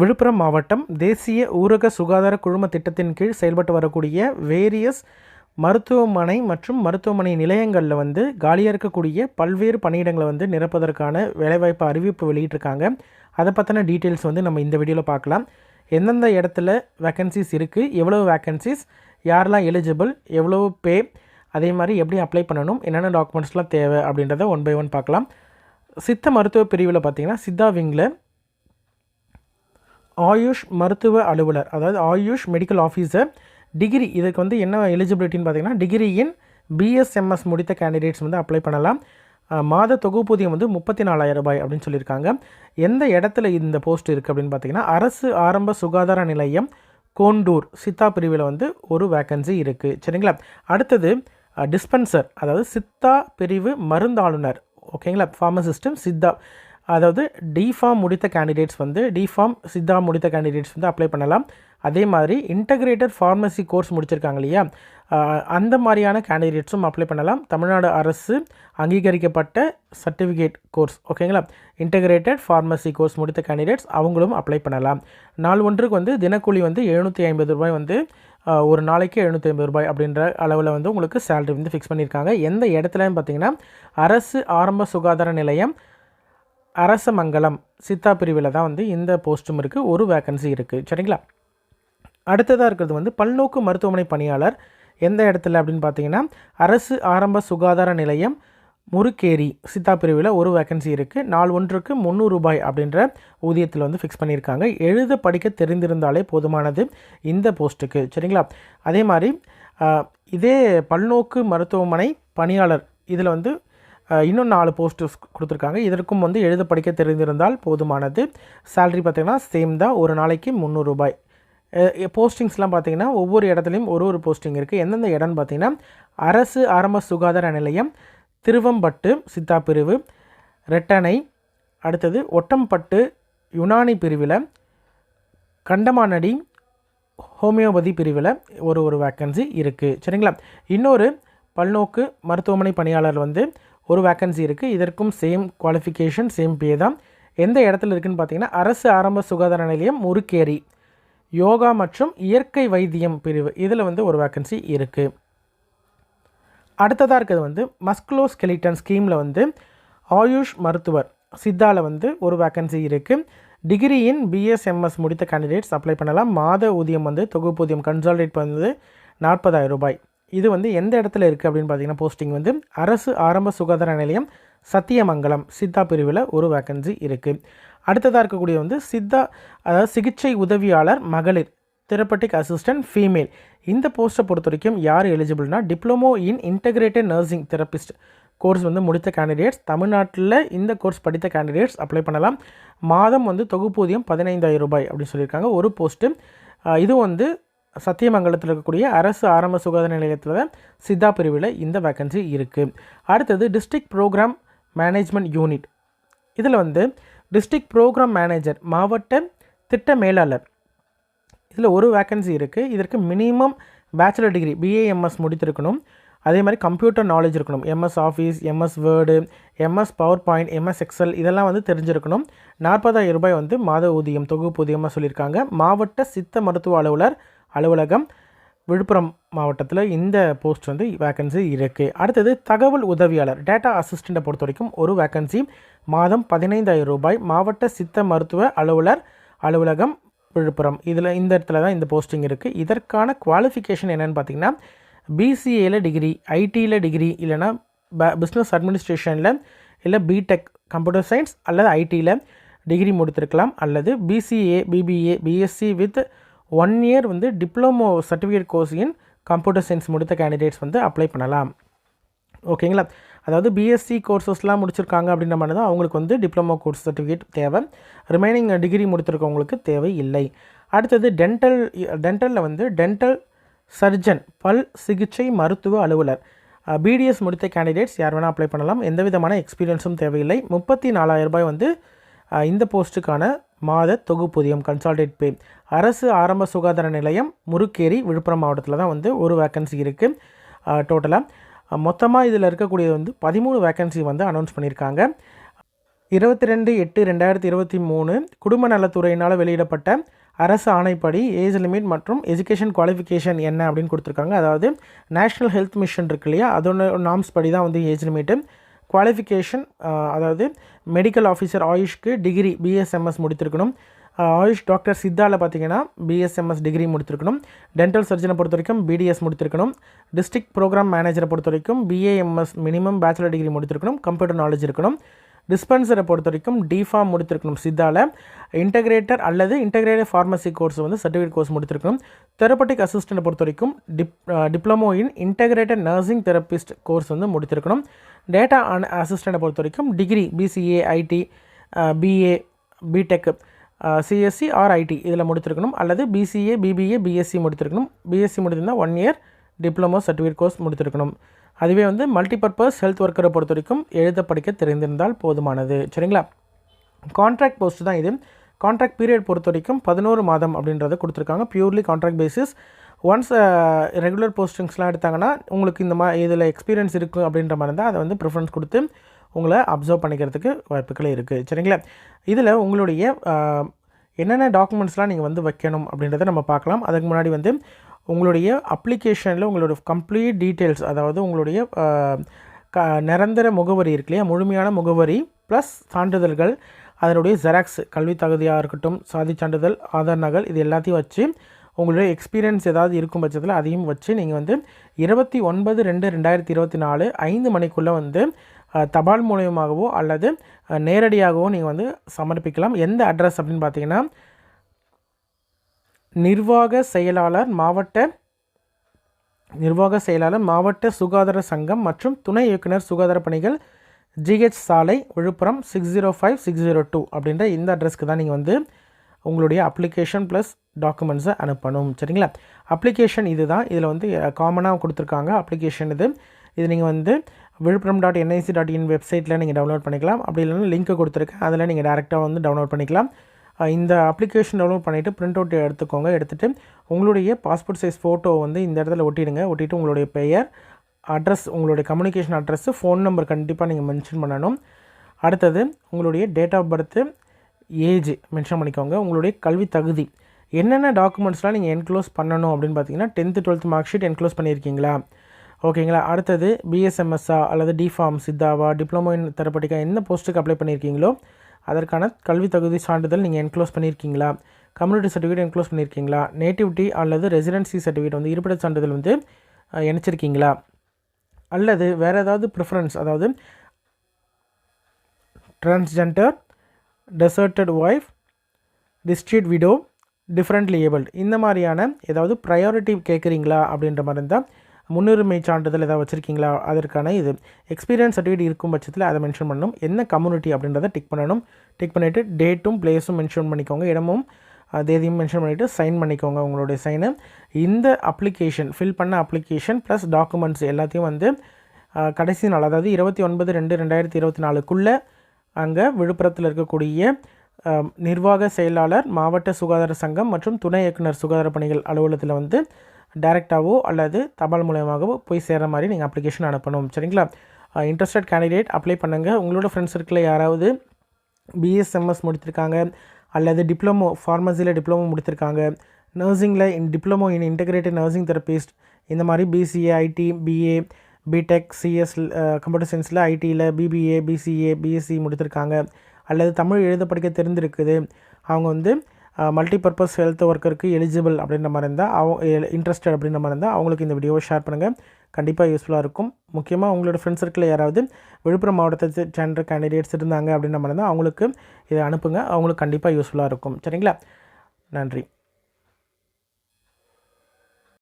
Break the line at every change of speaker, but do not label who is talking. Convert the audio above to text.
விழுப்புரம் மாவட்டம் தேசிய ஊரக சுகாதார குழும திட்டத்தின் கீழ் செயல்பட்டு வரக்கூடிய வேரியஸ் மருத்துவமனை மற்றும் மருத்துவமனை நிலையங்களில் வந்து காலியாக இருக்கக்கூடிய பல்வேறு பணியிடங்களை வந்து நிரப்பதற்கான வேலைவாய்ப்பு அறிவிப்பு வெளியிட்டிருக்காங்க. அதை பற்றின டீட்டெயில்ஸ் வந்து நம்ம இந்த வீடியோவில் பார்க்கலாம். எந்தெந்த இடத்துல வேக்கன்சிஸ் இருக்குது எவ்வளோ வேக்கன்சிஸ் யாரெல்லாம் எலிஜிபிள் எவ்வளோ பே அதே மாதிரி எப்படி அப்ளை பண்ணணும் என்னென்ன டாக்குமெண்ட்ஸ்லாம் தேவை அப்படின்றத ஒன் பை ஒன் பார்க்கலாம். சித்த மருத்துவ பிரிவில் பார்த்தீங்கன்னா சித்தா விங்கில் ஆயுஷ் மருத்துவ அலுவலர் அதாவது ஆயுஷ் மெடிக்கல் ஆஃபீஸர் டிகிரி இதுக்கு வந்து என்ன எலிஜிபிலிட்டின்னு பார்த்தீங்கன்னா டிகிரியின் பிஎஸ்எம்எஸ் முடித்த கேண்டிடேட்ஸ் வந்து அப்ளை பண்ணலாம். மாத தொகுப்பூதியம் வந்து முப்பத்தி நாலாயிரம் ரூபாய் அப்படின்னு சொல்லியிருக்காங்க. எந்த இடத்துல இந்த போஸ்ட் இருக்குது அப்படின்னு பார்த்தீங்கன்னா அரசு ஆரம்ப சுகாதார நிலையம் கோண்டூர் சித்தா பிரிவில் வந்து ஒரு வேக்கன்சி இருக்குது சரிங்களா? அடுத்தது டிஸ்பென்சர் அதாவது சித்தா பிரிவு மருந்தாளுநர். ஓகேங்களா? ஃபார்மசிஸ்டம் சித்தா. அதாவது டிஃபார்ம் முடித்த கேண்டிடேட்ஸ் வந்து டிஃபார்ம் சித்தா முடித்த கேண்டிடேட்ஸ் வந்து அப்ளை பண்ணலாம். அதே மாதிரி இன்டகிரேட்டட் ஃபார்மசி கோர்ஸ் முடிச்சிருக்காங்க இல்லையா? அந்த மாதிரியான கேண்டிடேட்ஸும் அப்ளை பண்ணலாம். தமிழ்நாடு அரசு அங்கீகரிக்கப்பட்ட சர்டிஃபிகேட் கோர்ஸ் ஓகேங்களா இன்டகிரேட்டட் ஃபார்மசி கோர்ஸ் முடித்த கேண்டிடேட்ஸ் அவங்களும் அப்ளை பண்ணலாம். நாள் ஒன்றுக்கு வந்து தினக்கூலி வந்து எழுநூற்றி ஐம்பது ரூபாய் வந்து ஒரு நாளைக்கு எழுநூற்றி ஐம்பது ரூபாய் அப்படின்ற அளவில் வந்து உங்களுக்கு சேலரி வந்து ஃபிக்ஸ் பண்ணியிருக்காங்க எந்த இடத்துலன்னு பார்த்தீங்கன்னா அரசு ஆரம்ப சுகாதார நிலையம் அரசமங்கலம் சித்தா பிரிவில் தான் வந்து இந்த போஸ்ட்டும் இருக்குது ஒரு வேக்கன்சி இருக்குது சரிங்களா? அடுத்ததாக இருக்கிறது வந்து பல்நோக்கு மருத்துவமனை பணியாளர் எந்த இடத்துல அப்படின்னு பார்த்தீங்கன்னா அரசு ஆரம்ப சுகாதார நிலையம் முறுக்கேரி சித்தா பிரிவில் ஒரு வேக்கன்சி இருக்குது நாள் ஒன்றுக்கு முந்நூறு ரூபாய் அப்படின்ற ஊதியத்தில் வந்து ஃபிக்ஸ் பண்ணியிருக்காங்க. எழுத படிக்க தெரிந்திருந்தாலே போதுமானது இந்த போஸ்ட்டுக்கு. சரிங்களா? அதே மாதிரி இதே பல்நோக்கு மருத்துவமனை பணியாளர் இதில் வந்து இன்னும் நாலு போஸ்ட் கொடுத்துருக்காங்க. இதற்கும் வந்து எழுத படிக்க தெரிந்திருந்தால் போதுமானது. சேல்ரி பார்த்தீங்கன்னா சேம் தான். ஒரு நாளைக்கு முந்நூறு ரூபாய். போஸ்டிங்ஸ்லாம் பார்த்தீங்கன்னா ஒவ்வொரு இடத்துலையும் ஒரு ஒரு போஸ்டிங் இருக்குது எந்தெந்த இடம்னு பார்த்திங்கன்னா அரசு ஆரம்ப சுகாதார நிலையம் திருவம்பட்டு சித்தா பிரிவு ரெட்டனை அடுத்தது ஒட்டம்பட்டு யுனானி பிரிவில் கண்டமானடி ஹோமியோபதி பிரிவில் ஒரு ஒரு வேக்கன்சி இருக்குது சரிங்களா? இன்னொரு பல்நோக்கு மருத்துவமனை பணியாளர் வந்து ஒரு வேக்கன்சி இருக்குது இதற்கும் சேம் குவாலிஃபிகேஷன் சேம் பே தான். எந்த இடத்துல இருக்குதுன்னு பார்த்தீங்கன்னா அரசு ஆரம்ப சுகாதார நிலையம் முறுக்கேரி யோகா மற்றும் இயற்கை வைத்தியம் பிரிவு. இதில் வந்து ஒரு வேக்கன்சி இருக்குது அடுத்ததாக இருக்கிறது வந்து மஸ்குலோஸ்கெலிட்டன் ஸ்கீமில் வந்து ஆயுஷ் மருத்துவர் சித்தாவில் வந்து ஒரு வேக்கன்சி இருக்குது டிகிரியின் பிஎஸ்எம்எஸ் முடித்த கேண்டிடேட்ஸ் அப்ளை பண்ணலாம். மாத ஊதியம் வந்து தொகுப்பூதியம் கன்சால்டேட் வந்து நாற்பதாயிரம் ரூபாய். இது வந்து எந்த இடத்துல இருக்குது அப்படின்னு பார்த்தீங்கன்னா போஸ்டிங் வந்து அரசு ஆரம்ப சுகாதார நிலையம் சத்தியமங்கலம் சித்தா பிரிவில் ஒரு வேக்கன்சி இருக்குது அடுத்ததாக இருக்கக்கூடிய வந்து சித்தா அதாவது சிகிச்சை உதவியாளர் மகளிர் தெரப்பட்டிக் அசிஸ்டன்ட் ஃபீமேல் இந்த போஸ்ட்டை பொறுத்த வரைக்கும் யார் எலிஜிபிள்னா diploma in integrated nursing therapist course வந்து முடித்த கேண்டிடேட்ஸ் தமிழ்நாட்டில் இந்த கோர்ஸ் படித்த கேண்டிடேட்ஸ் அப்ளை பண்ணலாம். மாதம் வந்து தொகுப்பூதியம் பதினைந்தாயிரம் ரூபாய் அப்படின்னு சொல்லியிருக்காங்க. ஒரு போஸ்ட்டு இது வந்து சத்தியமங்கலத்தில் இருக்கக்கூடிய அரசு ஆரம்ப சுகாதார நிலையத்தில் சித்தா பிரிவில் இந்த வேக்கன்சி இருக்குது அடுத்தது டிஸ்ட்ரிக்ட் ப்ரோக்ராம் மேனேஜ்மெண்ட் யூனிட் இதில் வந்து டிஸ்ட்ரிக்ட் ப்ரோக்ராம் மேனேஜர் மாவட்ட திட்ட மேலாளர். இதில் ஒரு வேக்கன்சி இருக்குது இதற்கு மினிமம் பேச்சுலர் டிகிரி பிஏஎம்எஸ் முடித்திருக்கணும். அதே மாதிரி கம்ப்யூட்டர் நாலேஜ் இருக்கணும். MS Office MS Word MS PowerPoint MS Excel இதெல்லாம் வந்து தெரிஞ்சிருக்கணும். நாற்பதாயிரம் ரூபாய் வந்து மாத ஊதியம் தொகுப்பு ஊதியமாக சொல்லியிருக்காங்க. மாவட்ட சித்த மருத்துவ அலுவலர் அலுவலகம் விழுப்புரம் மாவட்டத்தில் இந்த போஸ்ட் வந்து வேக்கன்சி இருக்குது அடுத்தது தகவல் உதவியாளர் டேட்டா அசிஸ்டண்ட்டை பொறுத்த வரைக்கும் ஒரு வேக்கன்சி மாதம் பதினைந்தாயிரம் ரூபாய். மாவட்ட சித்த மருத்துவ அலுவலர் அலுவலகம் விழுப்புரம். இதில் இந்த இடத்துல தான் இந்த போஸ்டிங் இருக்குது இதற்கான குவாலிஃபிகேஷன் என்னென்னு பார்த்தீங்கன்னா பிசிஏல டிகிரி ஐடியில் டிகிரி இல்லைனா பிஸ்னஸ் அட்மினிஸ்ட்ரேஷனில் இல்லை பிடெக் கம்ப்யூட்டர் சயின்ஸ் அல்லது ஐடியில் டிகிரி முடித்திருக்கலாம். அல்லது BCA BBA BSc with one year வந்து diploma certificate course in computer science முடித்த கேண்டிடேட்ஸ் வந்து அப்ளை பண்ணலாம். ஓகேங்களா அதாவது பிஎஸ்சி கோர்சஸ்லாம் முடிச்சிருக்காங்க அப்படின்ற மாதிரி தான் அவங்களுக்கு வந்து டிப்ளமோ கோர்ஸ் சர்டிஃபிகேட் தேவை. ரிமைனிங் டிகிரி முடித்திருக்கவங்களுக்கு தேவை இல்லை. அடுத்தது டென்டல் டென்டலில் வந்து டென்டல் சர்ஜன் பல் சிகிச்சை மருத்துவ அலுவலர். பிடிஎஸ் முடித்த கேண்டிடேட்ஸ் யார் வேணால் அப்ளை பண்ணலாம். எந்த விதமான எக்ஸ்பீரியன்ஸும் தேவையில்லை. முப்பத்தி நாலாயிரம் ரூபாய் வந்து இந்த போஸ்ட்டுக்கான மாத தொகுப்பூதியம் கன்சால்டேட் பே அரசு ஆரம்ப சுகாதார நிலையம் முறுக்கேரி விழுப்புரம் மாவட்டத்தில் தான் வந்து ஒரு வேக்கன்சி இருக்குது டோட்டலாக மொத்தமாக இதில் இருக்கக்கூடியது வந்து பதிமூணு வேக்கன்சி வந்து அனௌன்ஸ் பண்ணியிருக்காங்க இருபத்தி ரெண்டு எட்டு ரெண்டாயிரத்தி இருபத்தி மூணு குடும்ப நலத்துறையினால் வெளியிடப்பட்ட அரசு ஆணைப்படி ஏஜ் லிமிட் மற்றும் எஜுகேஷன் குவாலிஃபிகேஷன் என்ன அப்படின்னு கொடுத்துருக்காங்க. அதாவது நேஷ்னல் ஹெல்த் மிஷன் இருக்கு இல்லையா? அதோட நாம்ஸ் படி தான் வந்து ஏஜ் லிமிட்டு. குவாலிஃபிகேஷன் அதாவது மெடிக்கல் ஆஃபீஸர் ஆயுஷ்க்கு டிகிரி பிஎஸ்எம்எஸ் முடித்திருக்கணும். ஆயுஷ் டாக்டர் சித்தாவில் பார்த்தீங்கன்னா பிஎஸ்எம்எஸ் டிகிரி முடித்திருக்கணும். டென்டல் சர்ஜனை பொறுத்த வரைக்கும் பிடிஎஸ் முடித்திருக்கணும். டிஸ்ட்ரிக்ட் ப்ரோக்ராம் மேனேஜரை பொறுத்த வரைக்கும் பிஏஎம்எஸ் மினிமம் பேச்சுலர் டிகிரி முடித்திருக்கணும். கம்ப்யூட்டர் நாலேஜ் இருக்கணும். டிஸ்பென்சரை பொறுத்த வரைக்கும் டிஃபார்ம் முடித்திருக்கணும் சித்தாவில் இன்டகிரேட்டர் அல்லது இன்டகிரேட்டட் ஃபார்மசி கோர்ஸ் வந்து சர்டிஃபிகேட் கோர்ஸ் முடித்திருக்கணும். தெரப்பட்டிக் அசிஸ்டண்ட்டை பொறுத்த வரைக்கும் dip diploma in integrated nursing therapist course வந்து முடித்திருக்கணும். டேட்டா அசிஸ்டண்ட்டை பொறுத்த வரைக்கும் degree BCA IT BA BTech CSC or IT இதில் முடித்திருக்கணும். அல்லது பிசிஏ பிபிஏ பிஎஸ்சி முடித்திருக்கணும். BSc முடித்திருந்தால் one year diploma certificate course முடித்திருக்கணும். அதுவே வந்து மல்டிபர்பஸ் ஹெல்த் ஒர்க்கரை பொறுத்த வரைக்கும் எழுத படிக்க தெரிந்திருந்தால் போதுமானது. சரிங்களா? கான்ட்ராக்ட் போஸ்ட் தான் இது. கான்ட்ராக்ட் பீரியட் பொறுத்த வரைக்கும் பதினோரு மாதம் அப்படின்றத கொடுத்துருக்காங்க. Purely contract basis once regular போஸ்டிங்ஸ்லாம் எடுத்தாங்கன்னா உங்களுக்கு இந்த மாதிரி இதில் எக்ஸ்பீரியன்ஸ் இருக்குது அப்படின்ற மாதிரி இருந்தால் அதை வந்து ப்ரிஃபரன்ஸ் கொடுத்து உங்களை அப்சர்வ் பண்ணிக்கிறதுக்கு வாய்ப்புகள் இருக்குது சரிங்களா? இதில் உங்களுடைய என்னென்ன டாக்குமெண்ட்ஸ்லாம் நீங்கள் வந்து வைக்கணும் அப்படின்றத நம்ம பார்க்கலாம். அதுக்கு முன்னாடி வந்து உங்களுடைய அப்ளிகேஷனில் உங்களோட கம்ப்ளீட் டீட்டெயில்ஸ் அதாவது உங்களுடைய க நிரந்தர முகவரி இருக்கு இல்லையா? முழுமையான முகவரி ப்ளஸ் சான்றிதழ்கள் அதனுடைய ஜெராக்ஸ் கல்வி தகுதியாக இருக்கட்டும் சாதி சான்றிதழ் ஆதார் நகல் இது எல்லாத்தையும் வச்சு உங்களுடைய எக்ஸ்பீரியன்ஸ் ஏதாவது இருக்கும் பட்சத்தில் அதையும் வச்சு நீங்கள் வந்து இருபத்தி ஒன்பது ரெண்டு ரெண்டாயிரத்தி இருபத்தி நாலு ஐந்து மணிக்குள்ளே வந்து தபால் மூலியமாகவோ அல்லது நேரடியாகவோ நீங்கள் வந்து சமர்ப்பிக்கலாம். எந்த அட்ரஸ் அப்படின்னு பார்த்தீங்கன்னா நிர்வாக செயலாளர் மாவட்ட நிர்வாக செயலாளர் மாவட்ட சுகாதார சங்கம் மற்றும் துணை இயக்குனர் சுகாதார பணிகள் ஜிஹெச் சாலை Viluppuram six zero five six zero two அப்படின்ற இந்த அட்ரஸ்க்கு தான் நீங்கள் வந்து உங்களுடைய அப்ளிகேஷன் ப்ளஸ் டாக்குமெண்ட்ஸை அனுப்பணும். சரிங்களா? அப்ளிகேஷன் இது தான் இதில் வந்து காமனாக கொடுத்துருக்காங்க. அப்ளிகேஷன் இது. இது நீங்கள் வந்து Viluppuram dot NIC dot in வெப்சைட்டில் நீங்கள் டவுன்லோட் பண்ணிக்கலாம். அப்படி இல்லைன்னா லிங்க்கு கொடுத்துருக்கேன். அதில் நீங்கள் டேரெக்டாக வந்து டவுன்லோட் பண்ணிக்கலாம். இந்த அப்ளிகேஷன் டவுன்லோட் பண்ணிவிட்டு ப்ரிண்ட் அவுட் எடுத்துக்கோங்க. எடுத்துகிட்டு உங்களுடைய பாஸ்போர்ட் சைஸ் ஃபோட்டோ வந்து இந்த இடத்துல ஒட்டிடுங்க. ஒட்டிட்டு உங்களுடைய பெயர் அட்ரஸ் உங்களுடைய கம்யூனிகேஷன் அட்ரஸ்ஸு ஃபோன் நம்பர் கண்டிப்பாக நீங்கள் மென்ஷன் பண்ணணும். அடுத்தது உங்களுடைய date of birth age mention பண்ணிக்கோங்க. உங்களுடைய கல்வி தகுதி. என்னென்ன டாக்குமெண்ட்ஸ்லாம் நீங்கள் என்க்ளோஸ் பண்ணணும் அப்படின்னு பார்த்தீங்கன்னா tenth twelfth mark sheet enclose பண்ணியிருக்கீங்களா? ஓகேங்களா? அடுத்தது பிஎஸ்எம்எஸ்ஆ அல்லது டிஃபார்ம் சித்தாவா டிப்ளமோ இன் தெரப்பட்டிக்கா என்ன போஸ்ட்டுக்கு அப்ளை பண்ணியிருக்கீங்களோ அதற்கான கல்வி தகுதி சான்றிதழ் நீங்கள் என்க்ளோஸ் பண்ணியிருக்கீங்களா? கம்யூனிட்டி சர்டிஃபிகேட் என்க்ளோஸ் பண்ணியிருக்கீங்களா? நேட்டிவிட்டி அல்லது ரெசிடென்சி சர்டிஃபிகேட் வந்து இருப்பிட சான்றிதழ் வந்து இணைச்சிருக்கீங்களா? அல்லது வேறு ஏதாவது ப்ரிஃபரன்ஸ் அதாவது transgender deserted wife destitute widow differently abled இந்த மாதிரியான ஏதாவது ப்ரையாரிட்டி கேட்குறீங்களா அப்படின்ற மாதிரி இருந்தால் முன்னுரிமை சான்றிதழ் ஏதாவது வச்சுருக்கீங்களா? அதற்கான இது. எக்ஸ்பீரியன்ஸ் சர்டிஃபிகேட் இருக்கும் பட்சத்தில் அதை மென்ஷன் பண்ணணும். என்ன கம்யூனிட்டி அப்படின்றத டிக் பண்ணணும். டிக் பண்ணிவிட்டு டேட்டும் பிளேஸும் மென்ஷன் பண்ணிக்கோங்க. இடமும் தேதியும் மென்ஷன் பண்ணிவிட்டு சைன் பண்ணிக்கோங்க உங்களுடைய சைனு இந்த அப்ளிகேஷன் ஃபில் பண்ண அப்ளிகேஷன் ப்ளஸ் டாக்குமெண்ட்ஸ் எல்லாத்தையும் வந்து கடைசி நாள் அதாவது இருபத்தி ஒன்பது ரெண்டு ரெண்டாயிரத்தி இருபத்தி நாலுக்குள்ளே அங்கே விழுப்புரத்தில் இருக்கக்கூடிய நிர்வாக செயலாளர் மாவட்ட சுகாதார சங்கம் மற்றும் துணை இயக்குனர் சுகாதார பணிகள் அலுவலகத்தில் வந்து டைரெக்டாகவோ அல்லது தபால் மூலயமாகவோ போய் சேர்கிற மாதிரி நீங்கள் அப்ளிகேஷன் அனுப்பணும். சரிங்களா? இன்ட்ரெஸ்டட் கேண்டிடேட் அப்ளை பண்ணுங்கள் உங்களோட ஃப்ரெண்ட்ஸ் சர்க்கிளில் யாராவது பிஎஸ்எம்எஸ் முடித்திருக்காங்க அல்லது டிப்ளமோ ஃபார்மசியில் டிப்ளமோ முடித்திருக்காங்க நர்சிங்கில் in diploma in integrated nursing therapist இந்த மாதிரி BCA IT BA BTech CS computer சயின்ஸில் ஐடியில் பிபிஏ பிசிஏ பிஎஸ்சி முடித்திருக்காங்க அல்லது தமிழ் எழுத படிக்க தெரிஞ்சிருக்குது அவங்க வந்து மல்டிபர்பஸ் ஹெல்த் ஒர்க்கருக்கு எலிஜிபிள் அப்படின்ற மாதிரி இருந்தால் அவங்க இன்ட்ரெஸ்டட் அப்படின்ற மாதிரி இருந்தால் அவங்களுக்கு இந்த வீடியோவை ஷேர் பண்ணுங்கள் கண்டிப்பாக யூஸ்ஃபுல்லாக இருக்கும். முக்கியமாக உங்களோட ஃப்ரெண்ட்ஸ் சர்க்கிளில் யாராவது விழுப்புரம் மாவட்டத்தை சேர்ந்த கேண்டிடேட்ஸ் இருந்தாங்க அப்படின்ற மாதிரி இருந்தால் அவங்களுக்கு இதை அனுப்புங்க. அவங்களுக்கு கண்டிப்பாக யூஸ்ஃபுல்லாக இருக்கும். சரிங்களா? நன்றி.